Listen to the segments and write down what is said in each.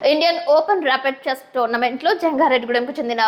Indian open rapid chess టోర్నమెంట్లో జంగారెడ్డిగూడెంకు చెందిన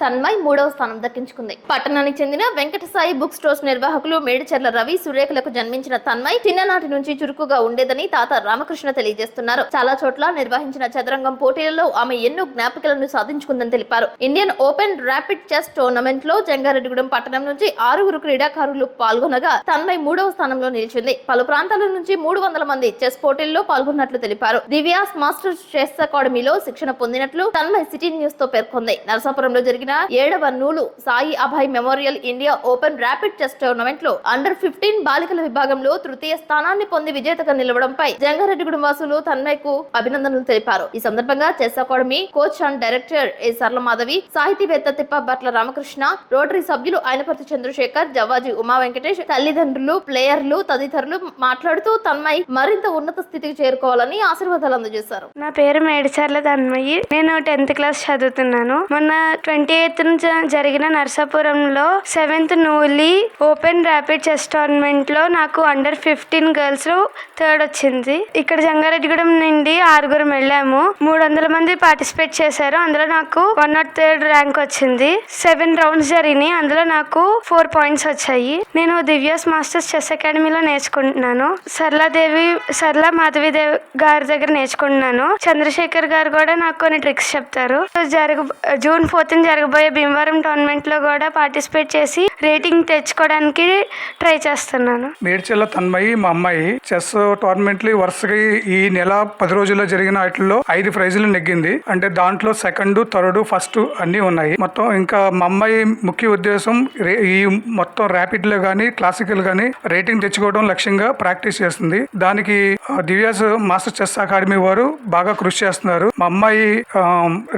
తన్మయ్ మూడవ స్థానం దక్కించుకుంది. పట్టణానికి చెందిన వెంకట సాయి బుక్ స్టోర్స్ నిర్వాహకులు మేడిచెర్ల రవి సురేఖలకు జన్మించిన తన్మయ్ చిన్ననాటి నుంచి చురుకుగా ఉండేదని తాత రామకృష్ణ తెలియజేస్తున్నారు. చాలా చోట్ల నిర్వహించిన చదరంగం పోటీలలో ఆమె ఎన్నో జ్ఞాపికలను సాధించుకుందని తెలిపారు. ఇండియన్ ఓపెన్ ర్యాపిడ్ చెస్ టోర్నమెంట్లో జంగారెడ్డిగూడెం పట్టణం నుంచి ఆరుగురు క్రీడాకారులు పాల్గొనగా తన్మయ్ మూడవ స్థానంలో నిలిచింది. పలు ప్రాంతాల నుంచి మూడు వందల మంది చెస్ పోటీల్లో పాల్గొన్నట్లు తెలిపారు. దివ్యాస్ మాస్టర్ చెస్ అకాడమీలో శిక్షణ పొందినట్లు తన్మయ్ సిటీ న్యూస్తో పేర్కొంది. నరసాపురంలో జరిగిన ఏడవ Nulu Sai Abhay memorial India open rapid chess టోర్నమెంట్లో అండర్ ఫిఫ్టీన్ బాలికల విభాగంలో తృతీయ స్థానాన్ని పొంది విజేతగా నిలవడంపై జంగారెడ్డి గుడివాసులు తన్మయ్కు అభినందనలు తెలిపారు. ఈ సందర్భంగా chess academy coach and director A. Sarala Madhavi సాహితీవేత్త తిప్ప బట్ల రామకృష్ణ రోటరీ సభ్యులు ఆయనపర్తి చంద్రశేఖర్ జవాజీ ఉమా వెంకటేష్ తల్లిదండ్రులు ప్లేయర్లు తదితరులు మాట్లాడుతూ తన్మయ్ మరింత ఉన్నత స్థితికి చేరుకోవాలని ఆశీర్వాదాలు అందజేశారు. నా పేరు మేడిచర్ల తన్మయ్యి. నేను టెన్త్ క్లాస్ చదువుతున్నాను. మొన్న ట్వంటీ ఎయిత్ జరిగిన నర్సాపురంలో seventh Nooli open rapid chess టోర్నమెంట్లో నాకు అండర్ ఫిఫ్టీన్ గర్ల్స్లో థర్డ్ వచ్చింది. ఇక్కడ జంగారెడ్డిగూడెం నుండి ఆరుగురం వెళ్ళాము. మూడు వందల మంది పార్టిసిపేట్ చేశారు. అందులో నాకు వన్ నాట్ థర్డ్ ర్యాంక్ వచ్చింది. సెవెన్ రౌండ్స్ జరిగినాయి. అందులో నాకు ఫోర్ పాయింట్స్ వచ్చాయి. నేను దివ్యాస్ మాస్టర్స్ చెస్ అకాడమీలో నేర్చుకుంటున్నాను. సరళాదేవి సరళ మాధవిదేవి గారి దగ్గర నేర్చుకుంటున్నాను. చంద్రశేఖర్ గారు కూడా నాకు కొన్ని ట్రిక్స్ చెప్తారు. జరుగు జూన్ ఫోర్త్ జరగబోయే భీమవరం టోర్నమెంట్లో కూడా పార్టిసిపేట్ చేసి రేటింగ్ తెచ్చుకోవడానికి ట్రై చేస్తున్నాను. మేడ్చల్ల తన్మయి మా అమ్మాయి చెస్ టోర్నమెంట్లు వరుసగా ఈ నెల పది రోజుల్లో జరిగిన వాటిల్లో ఐదు ప్రైజులు నెగ్గింది. అంటే దాంట్లో సెకండ్ థర్డ్ ఫస్ట్ అన్ని ఉన్నాయి. మొత్తం ఇంకా మా అమ్మాయి ముఖ్య ఉద్దేశం ఈ మొత్తం ర్యాపిడ్లో గానీ క్లాసికల్ గానీ రేటింగ్ తెచ్చుకోవడం లక్ష్యంగా ప్రాక్టీస్ చేస్తుంది. దానికి దివ్యాస్ మాస్టర్ చెస్ అకాడమీ వారు బాగా కృషి చేస్తున్నారు. మా అమ్మాయి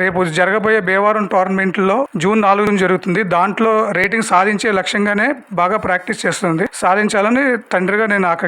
రేపు జరగబోయే భీమవరం టోర్నమెంట్ లో జూన్ నాలుగు జరుగుతుంది. దాంట్లో రేటింగ్ సాధించే లక్ష్యంగానే బాగా ప్రాక్టీస్ చేస్తుంది. సాధించాలని తండ్రిగా నేను ఆక